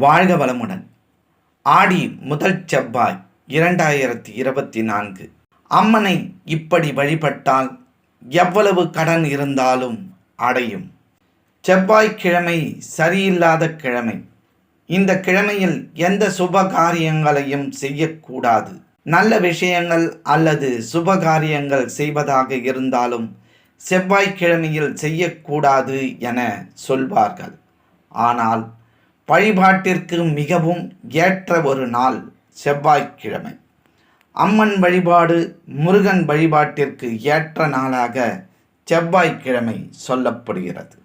வாழ்க வளமுடன். ஆடி முதல் செவ்வாய் இரண்டாயிரத்தி இருபத்தி நான்கு அம்மனை இப்படி வழிபட்டால் எவ்வளவு கடன் இருந்தாலும் அடையும். செவ்வாய்க்கிழமை சரியில்லாத கிழமை. இந்த கிழமையில் எந்த சுப காரியங்களையும் செய்யக்கூடாது. நல்ல விஷயங்கள் அல்லது சுப காரியங்கள் செய்வதாக இருந்தாலும் செவ்வாய்க்கிழமையில் செய்யக்கூடாது என சொல்வார்கள். ஆனால் வழிபாட்டிற்கு மிகவும் ஏற்ற ஒரு நாள் செவ்வாய்க்கிழமை. அம்மன் வழிபாடு முருகன் வழிபாட்டிற்கு ஏற்ற நாளாக செவ்வாய்க்கிழமை சொல்லப்படுகிறது.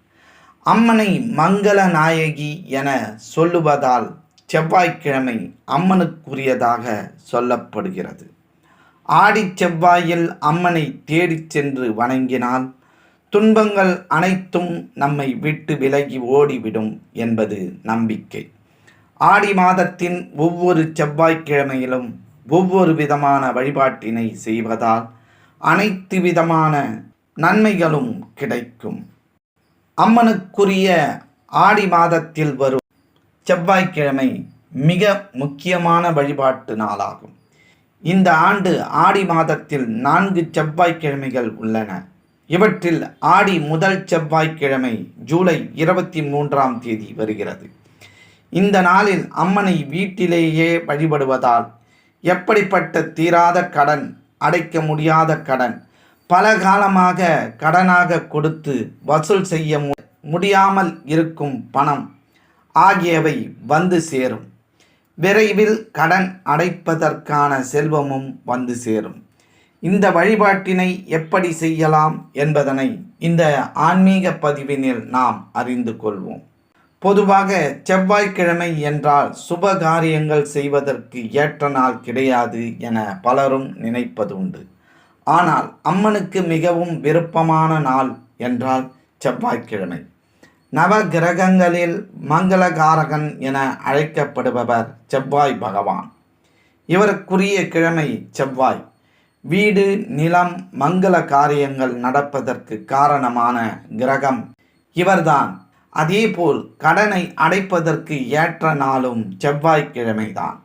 அம்மனை மங்கள நாயகி என சொல்லுவதால் செவ்வாய்க்கிழமை அம்மனுக்குரியதாக சொல்லப்படுகிறது. ஆடிச் செவ்வாயில் அம்மனை தேடிச் சென்று வணங்கினால் துன்பங்கள் அனைத்தும் நம்மை விட்டு விலகி ஓடிவிடும் என்பது நம்பிக்கை. ஆடி மாதத்தின் ஒவ்வொரு செவ்வாய்க்கிழமையிலும் ஒவ்வொரு விதமான வழிபாட்டினை செய்வதால் அனைத்து விதமான நன்மைகளும் கிடைக்கும். அம்மனுக்குரிய ஆடி மாதத்தில் வரும் செவ்வாய்க்கிழமை மிக முக்கியமான வழிபாட்டு நாளாகும். இந்த ஆண்டு ஆடி மாதத்தில் நான்கு செவ்வாய்க்கிழமைகள் உள்ளன. இவற்றில் ஆடி முதல் செவ்வாய்க்கிழமை ஜூலை இருபத்தி மூன்றாம் தேதி வருகிறது. இந்த நாளில் அம்மனை வீட்டிலேயே வழிபடுவதால் எப்படிப்பட்ட தீராத கடன் அடைக்க முடியாத கடன் பல காலமாக கடனாக கொடுத்து வசூல் செய்ய மு- முடியாமல் இருக்கும் பணம் ஆகியவை வந்து சேரும். விரைவில் கடன் அடைப்பதற்கான செல்வமும் வந்து சேரும். இந்த வழிபாட்டினை எப்படி செய்யலாம் என்பதனை இந்த ஆன்மீக பதிவினில் நாம் அறிந்து கொள்வோம். பொதுவாக செவ்வாய்க்கிழமை என்றால் சுப காரியங்கள் செய்வதற்கு ஏற்ற நாள் கிடையாது என பலரும் நினைப்பது உண்டு ஆனால் அம்மனுக்கு மிகவும் விருப்பமான நாள் என்றால் செவ்வாய்க்கிழமை. நவ கிரகங்களில் மங்களகாரகன் என அழைக்கப்படுபவர் செவ்வாய் பகவான். இவருக்குரிய கிழமை செவ்வாய். வீடு நிலம் மங்கள காரியங்கள் நடப்பதற்கு காரணமான கிரகம். இவர்தான். அதேபோல் கடனை அடைப்பதற்கு ஏற்ற நாளும் செவ்வாய்க்கிழமைதான்.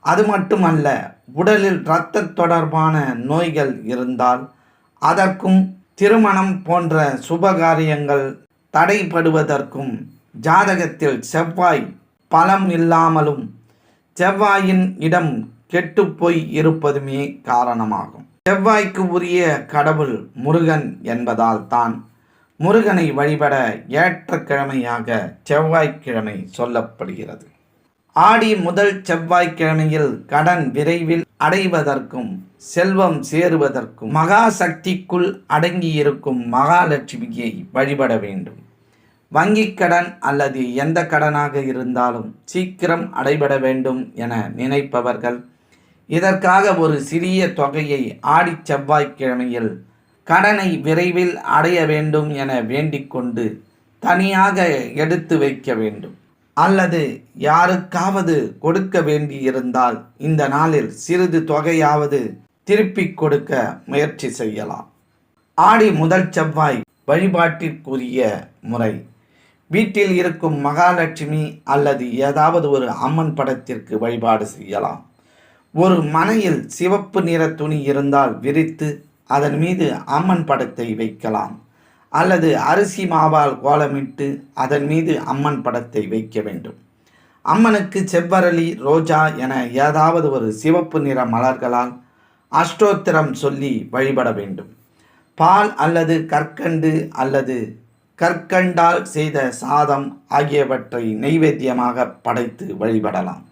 அது மட்டுமல்ல உடலில் இரத்த தொடர்பான நோய்கள் இருந்தால் அதற்கும் திருமணம் போன்ற சுபகாரியங்கள் தடைபடுவதற்கும் ஜாதகத்தில் செவ்வாய் பலம் இல்லாமலும் செவ்வாயின் இடம் கெட்டுப்போய் இருப்பதுமே காரணமாகும். செவ்வாய்க்கு உரிய கடவுள் முருகன் என்பதால் தான் முருகனை வழிபட ஏற்ற கிழமையாக செவ்வாய்க்கிழமை சொல்லப்படுகிறது. ஆடி முதல் செவ்வாய்க்கிழமையில் கடன் விரைவில் அடைவதற்கும் செல்வம் சேருவதற்கும் மகா சக்திக்குள் அடங்கியிருக்கும் மகாலட்சுமியை வழிபட வேண்டும். வங்கிக் கடன் அல்லது எந்த கடனாக இருந்தாலும் சீக்கிரம் அடைபட வேண்டும் என நினைப்பவர்கள் இதற்காக ஒரு சிறிய தொகையை ஆடிச் செவ்வாய்க்கிழமையில் கடனை விரைவில் அடைய வேண்டும் என வேண்டிக்கொண்டு தனியாக எடுத்து வைக்க வேண்டும். அல்லது யாருக்காவது கொடுக்க வேண்டியிருந்தால் இந்த நாளில் சிறிது தொகையாவது திருப்பிக் கொடுக்க முயற்சி செய்யலாம். ஆடி முதல் செவ்வாய் வழிபாட்டிற்குரிய முறை. வீட்டில் இருக்கும் மகாலட்சுமி அல்லது ஏதாவது ஒரு அம்மன் படத்திற்கு வழிபாடு செய்யலாம். ஒரு மனையில் சிவப்பு நிற துணி இருந்தால் விரித்து அதன் மீது அம்மன் படத்தை வைக்கலாம். அல்லது அரிசி மாவால் கோலமிட்டு அதன் மீது அம்மன் படத்தை வைக்க வேண்டும். அம்மனுக்கு செவ்வரளி ரோஜா என ஏதாவது ஒரு சிவப்பு நிற மலர்களால் அஷ்டோத்திரம் சொல்லி வழிபட வேண்டும். பால் அல்லது கற்கண்டு அல்லது கற்கண்டால் செய்த சாதம் ஆகியவற்றை நெய்வேத்தியமாக படைத்து வழிபடலாம்.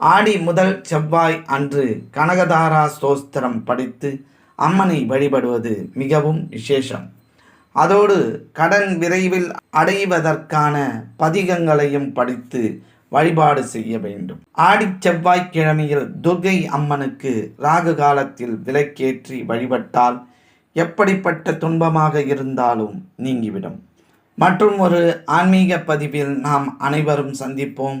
ஆடி முதல் செவ்வாய் அன்று கனகதாரா ஸ்தோஸ்திரம் படித்து அம்மனை வழிபடுவது மிகவும் விசேஷம். அதோடு கடன் விரைவில் அடைவதற்கான பதிகங்களையும் படித்து வழிபாடு செய்ய வேண்டும். ஆடிச் செவ்வாய்க்கிழமையில் துர்கை அம்மனுக்கு ராகு காலத்தில் விலக்கேற்றி வழிபட்டால் எப்படிப்பட்ட துன்பமாக இருந்தாலும் நீங்கிவிடும். மற்றும் ஒரு ஆன்மீக பதிவில் நாம் அனைவரும் சந்திப்போம்.